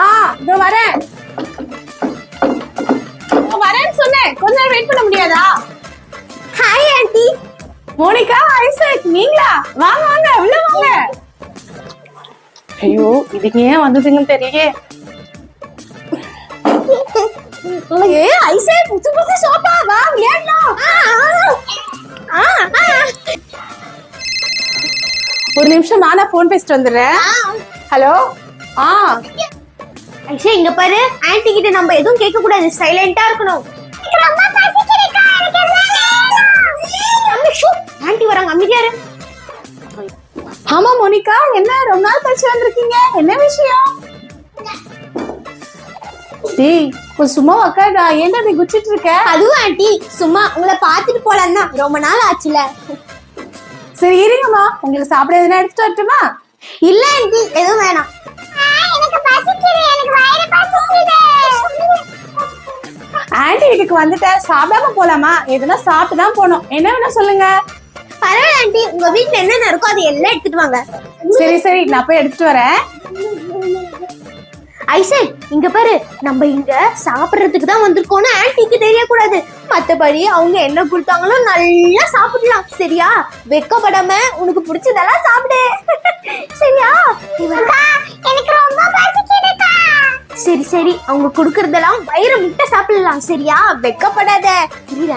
ஆ இதோ வரேன். வரேன்னு சொன்னேன். கொஞ்ச நேரம் வெயிட் பண்ண முடியாதா? ஹாய் ஆண்டி மோனிகா ஐசக் நீங்களா? வாங்க வாங்க உள்ள வாங்க. ஐயோ இதுக்கு ஏன் வந்ததுங்கன்னு தெரியலையே. ஏ ஐசே புது புது சோப்பா வா விளையாடலாம். ஒரு நிமிஷம் நானா ஃபோன் பேசிட்டு வந்துடுறேன். ஹலோ? ஆ. ஐசே இங்க பாரு. ஆன்ட்டி கிட்ட நம்ம எதுவும் கேட்க கூடாது சைலண்டா இருக்கணும். ஆன்ட்டி வராங்க. அமைதியா இரு. ஆமா மோனிகா. என்ன ரொம்ப நாள் கழிச்சு வந்திருக்கீங்க. என்ன விஷயம்? டேய் சும்மா உக்காடா ஏன்டா நீ குச்சிட்டு இருக்க? அதுவும் ஆன்ட்டி சும்மா உங்களை பார்த்துட்டு போலாம் தான். ரொம்ப நாள் ஆச்சுல. சரி இருங்கம்மா. உங்களுக்கு சாப்பிட எதுனா எடுத்துட்டு வரட்டுமா? இல்ல ஆன்ட்டி எதுவும் வேணாம். எனக்கு பசிக்குது எனக்கு வயிறு பசிக்குது ஆன்டி வீட்டுக்கு வந்துட்டேன் சாப்பிடாம போலாமா? எதுனா சாப்பிட்டு தான் போகணும். என்ன வேணும் சொல்லுங்க. பரவாயில்ல ஆன்ட்டி உங்க வீட்ல என்னென்ன இருக்கோ அது எல்லாம் எடுத்துட்டு வாங்க. சரி சரி. நான் போய் எடுத்துட்டு வரேன். ஐசக் இங்க பாரு. நம்ம இங்க சாப்பிடுறதுக்கு தான் வந்திருக்கோம்னு ஆன்ட்டிக்கு தெரியக்கூடாது. மத்தபடி அவங்க என்ன கொடுத்தாங்களோ நல்லா சாப்பிடலாம். சரியா? வெக்கப்படாம உனக்கு பிடிச்சதெல்லாம் சாப்பிடு. சரியா? எனக்கு ரொம்ப சரி சரி. அவங்க கொடுக்கறதெல்லாம் வயிறு முட்டை சாப்பிடலாம். சரியா? வெக்கப்படாத.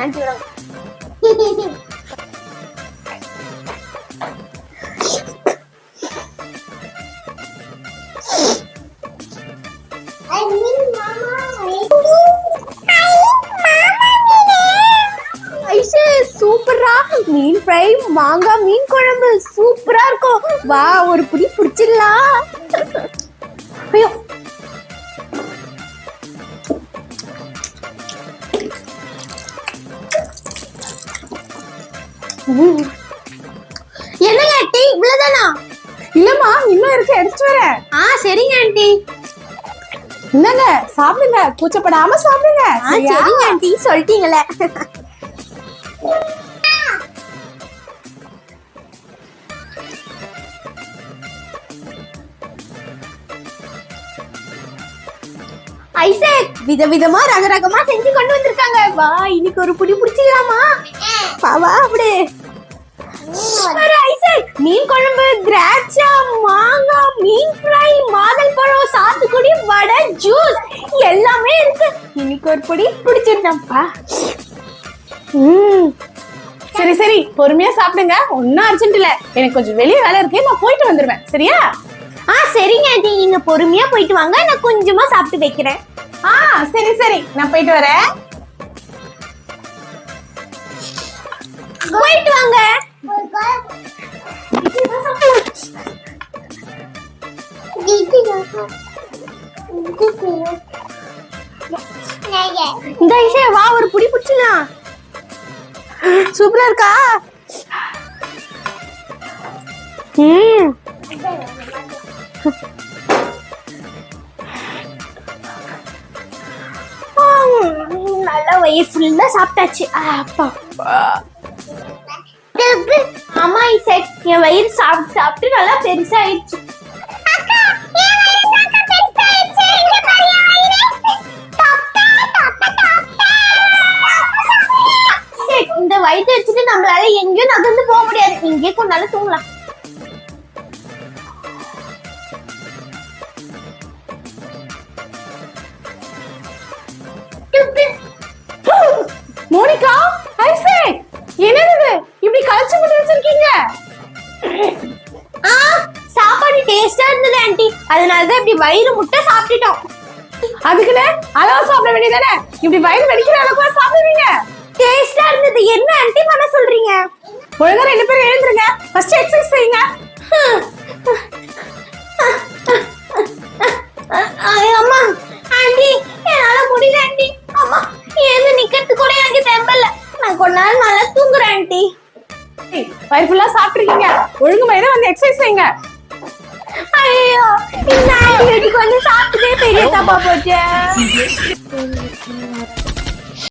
ஆன்ட்டி சூப்பரா? மீன் ஃப்ரை மாங்காய் மீன் குழம்பு சூப்பரா இருக்கும். வா ஒரு புடி பிடிச்சிடலாம். ஐயோ. என்னங்க ஆண்டி இவ்வளவுதானா? இல்லம்மா இன்னும் இருக்கு எடுத்துட்டு வரேன். ஆ சரிங்க ஆண்டி. என்னங்க சாப்பிடுங்க கூச்சப்படாம சாப்பிடுங்க? சரிங்க ஆண்டி சொல்லிட்டீங்களே. ஐசக் விதவிதமா ரகரகமா செஞ்சு கொண்டு வந்திருக்காங்க. வா இன்னைக்கு ஒரு புடி பிடிச்சிக்கலாமா? வா வா அப்படி. ஐசக். மீன் குழம்பு திராட்சை மாங்காய் மீன் ஃப்ரை மாதல் பழம் சாத்துக்குடி வடை ஜூஸ் எல்லாமே இருக்கு. இன்னைக்கு ஒரு பொடி பிடிச்சிருந்தப்பா. சரி சரி. பொறுமையா சாப்பிடுங்க. ஒன்னும் அர்ஜென்ட் இல்ல. எனக்கு கொஞ்சம் வெளியே வேலை இருக்கு. நான் போயிட்டு வந்துருவேன். சரியா? ஆ சரிங்க ஆண்டி. நீங்க பொறுமையா போயிட்டு வாங்க. நான் கொஞ்சமா சாப்பிட்டு வைக்கிறேன். ஆ சரி சரி. நான் போயிட்டு வரேன். போயிட்டு வாங்க. இந்த வா ஒரு புடி பிடிச்சிடலாம் சூப்பரா இருக்கா? ம். நல்லா வயிறு ஃபுல்லா சாப்பிட்டாச்சு. அப்பா. அம்மா இசை என் வயிறு சாப்பிட்டு சாப்பிட்டு நல்லா பெருசாயிடுச்சு. இங்கே கொண்டாலும் தூங்கலாம் மோனிகா ஐசக் என்னது? இப்படி கழிச்சு போட்டு வச்சிருக்கீங்க? ஆ சாப்பாடு டேஸ்டா இருந்தது ஆண்டி அதனால தான் இப்படி வயிறு முட்டை சாப்பிட்டுட்டோம். அதுக்குன்னு அளவா சாப்பிட வேண்டியதானே இப்படி வயிறு வெடிக்கிற அளவுக்கு சாப்பிடுவீங்க. டேஸ்டா இருந்தது. என்ன ஆண்டி பண்ண சொல்றீங்க? ஒழுங்கா ரெண்டு பேரும் எழுந்துருங்க. ஃபர்ஸ்ட் எக்ஸசைஸ் செய்யுங்க. அம்மா. ஆண்டி என்னால முடியல ஆண்டி அம்மா எழுந்து நிக்கிறது கூட எனக்கு தெம்பல நான் கொஞ்ச நேரம் நல்லா தூங்குறேன் ஆண்டி வயிறு ஃபுல்லா சாப்பிட்டுருக்கீங்க. ஒழுங்கு மயில வந்து எக்ஸசைஸ் செய்யுங்க. ஐயோ இந்த ஆண்டி வந்து சாப்பிட்டதே பெரிய தப்பா போச்சு.